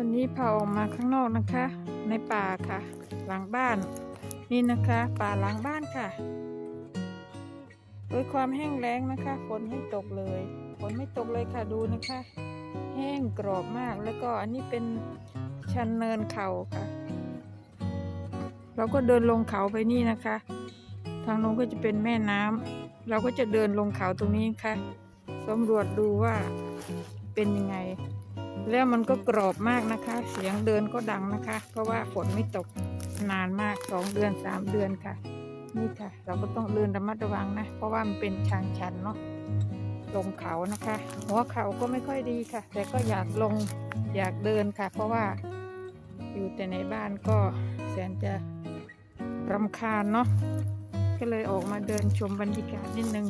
วันนี้พาออกมาข้างนอกนะคะ ในป่าค่ะ หลังบ้าน นี่นะคะ ป่าหลังบ้านค่ะโดยความแห้งแล้งนะคะฝนไม่ตกเลยฝนไม่ตกเลยค่ะดูนะคะ แห้งกรอบมากแล้วก็อันนี้เป็นชันเนินเขาค่ะ เราก็เดินลงเขาไปนี่นะคะ ทางโน้นก็จะเป็นแม่น้ำเราก็จะเดินลงเขาตรงนี้ค่ะสำรวจดูว่าเป็นยังไง แล้วมันก็กรอบมากนะคะ เสียงเดินก็ดังนะคะ เพราะว่าฝนไม่ตกนานมากสองเดือนสามเดือนค่ะ นี่ค่ะ เราก็ต้องเดินระมัดระวังนะ เพราะว่ามันเป็นทางชันเนาะลงเขานะคะ หัวเขาก็ไม่ค่อยดีค่ะ แต่ก็อยากลงอยากเดินค่ะ เพราะว่าอยู่แต่ในบ้านก็แสนจะรำคาญเนาะก็เลยออกมาเดินชมบรรยากาศนิดนึง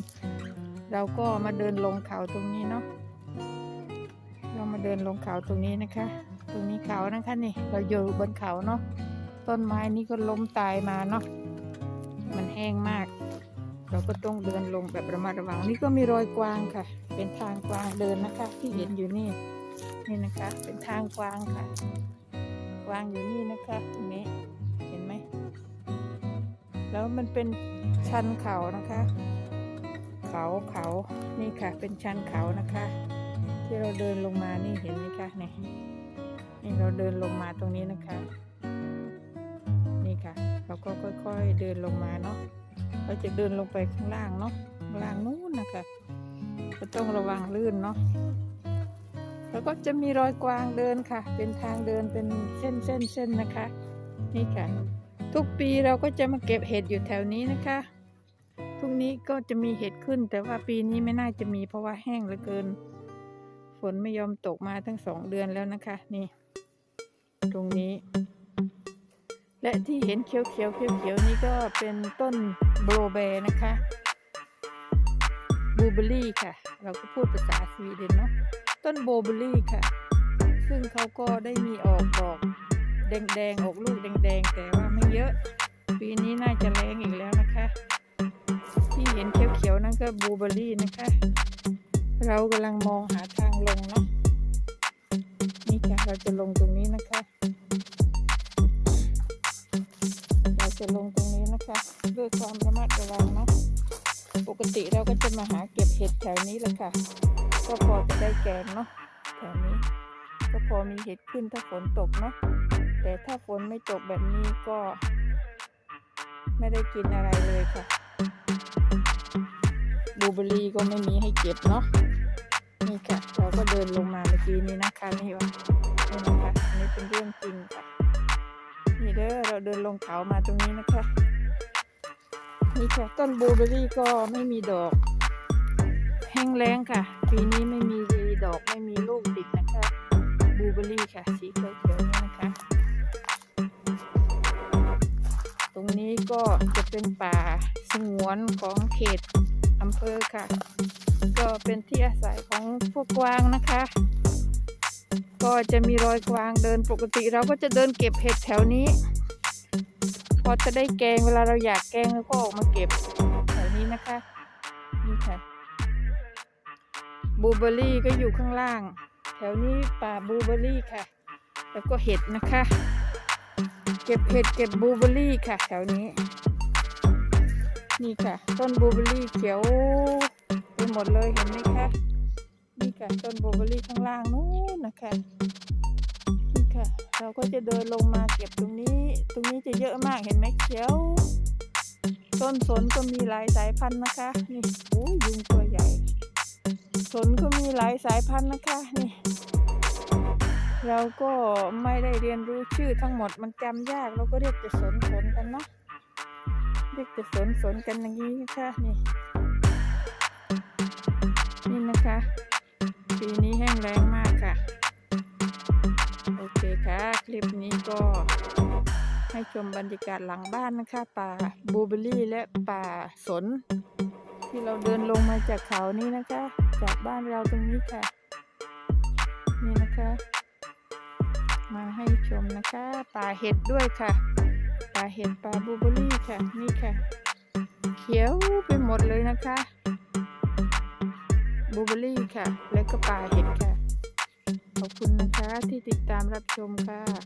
เราก็มาเดินลงเขาตรงนี้เนาะ เรามาเดินลงเขาตรงนี้นะคะ ตรงนี้เขานะคะนี่ เราอยู่บนเขาเนาะ ต้นไม้นี้ก็ล้มตายมาเนาะ มันแห้งมาก เราก็ต้องเดินลงแบบระมัดระวัง นี่ก็มีรอยกวางค่ะ เป็นทางกวางเดินนะคะ ที่เห็นอยู่นี่ นี่นะคะ เป็นทางกวางค่ะ กวางอยู่นี่นะคะตรงนี้ เห็นไหม แล้วมันเป็นชันเขานะคะ เขาเขา นี่ค่ะ เป็นชันเขานะคะ ที่เราเดินลงมานี่เห็นไหมคะเนี่ยนี่เราเดินลงมาตรงนี้นะคะ นี่ค่ะ เราก็ค่อยๆเดินลงมาเนาะเราจะเดินลงไปข้างล่างเนาะข้างล่างนู้นนะคะก็ต้องระวังลื่นเนาะแล้วก็จะมีรอยกวางเดินค่ะ เป็นทางเดินเป็นเส้นเส้นเส้นนะคะ นี่ค่ะ ทุกปีเราก็จะมาเก็บเห็ดอยู่แถวนี้นะคะทุกนี้ก็จะมีเห็ดขึ้น แต่ว่าปีนี้ไม่น่าจะมีเพราะว่าแห้งเหลือเกิน ฝนไม่ยอมตกมาทั้งสองเดือนแล้วนะคะ นี่ ตรงนี้ และที่เห็นเขียวเขียวเขียวเขียวนี้ก็เป็นต้นโบรเบร์นะคะบลูเบอรี่ค่ะ เราก็พูดภาษาสวีเดนเนาะต้นโบเบอรี่ค่ะ ซึ่งเขาก็ได้มีออกดอกแดงๆ ออกลูกแดงๆ แต่ว่าไม่เยอะ ปีนี้น่าจะแรงอีกแล้วนะคะ ที่เห็นเขียวๆนั่นก็บลูเบอรี่นะคะ เรากำลังมองหาทางลงเนาะนี่ค่ะเราจะลงตรงนี้นะคะ เราจะลงตรงนี้นะคะ ด้วยความระมัดระวังนะปกติเราก็จะมาหาเก็บเห็ดแถวนี้แหละค่ะ ก็พอจะได้แกงเนาะแถวนี้ ก็พอมีเห็ดขึ้นถ้าฝนตกเนาะแต่ถ้าฝนไม่ตกแบบนี้ก็ ไม่ได้กินอะไรเลยค่ะบูเบอร์รี่ก็ไม่มีให้เก็บเนาะ นี่ค่ะเราก็เดินลงมาเมื่อกี้นี้นะคะนี่ว่านี่นะคะอันนี้เป็นเรื่องจริงค่ะนี่เด้อเราเดินลงเขามาตรงนี้นะคะ นี่ค่ะต้นบลูเบอรี่ก็ไม่มีดอก แห้งแล้งค่ะ ปีนี้ไม่มีดอกไม่มีลูกติดนะคะบลูเบอร์รี่ค่ะ สีเขียวๆนี่นะคะ ตรงนี้ก็จะเป็นป่าสงวนของเขตอำเภอค่ะ ก็เป็นที่อาศัยของพวกกวางนะคะ ก็จะมีรอยกวางเดินปกติ เราก็จะเดินเก็บเห็ดแถวนี้ พอจะได้แกงเวลาเราอยากแกงเราก็ออกมาเก็บแถวนี้นะคะนี่ค่ะบลูเบอรี่ก็อยู่ข้างล่าง แถวนี้ป่าบลูเบอรี่ค่ะ แล้วก็เห็ดนะคะ เก็บเห็ดเก็บบลูเบอรี่ค่ะ แถวนี้ นี่ค่ะ ต้นบลูเบอรี่เขียว มดเลยเห็นไหมคะนี่ค่ะต้นบเบอรี่ข้างล่างนู้นนะคะนี่ค่ะ เราก็จะเดินลงมาเก็บตรงนี้ ตรงนี้จะเยอะมากเห็นไหมเขียว ต้นสนก็มีหลายสายพันธุ์นะคะ นี่โอ้ยยุงตัวใหญ่ สนก็มีหลายสายพันธุ์นะคะนี่เราก็ไม่ได้เรียนรู้ชื่อทั้งหมดมันจำยากเราก็เรียกจะสนสนกันเนาะเรียกจะสนสนกันอย่างนี้นะคะนี่ นี่นะคะ ปีนี้แห้งแล้งมากค่ะ โอเคค่ะ คลิปนี้ก็ให้ชมบรรยากาศหลังบ้านนะคะ ป่าบูเบอรี่และป่าสน ที่เราเดินลงมาจากเขานี้นะคะ จากบ้านเราตรงนี้ค่ะ นี่นะคะ มาให้ชมนะคะ ป่าเห็ดด้วยค่ะ ป่าเห็ดป่าบูเบอรี่ค่ะ นี่ค่ะ เขียวไปหมดเลยนะคะ บูเบอรี่ค่ะ และก็ป่าเห็ดค่ะ ขอบคุณนะคะที่ติดตามรับชมค่ะ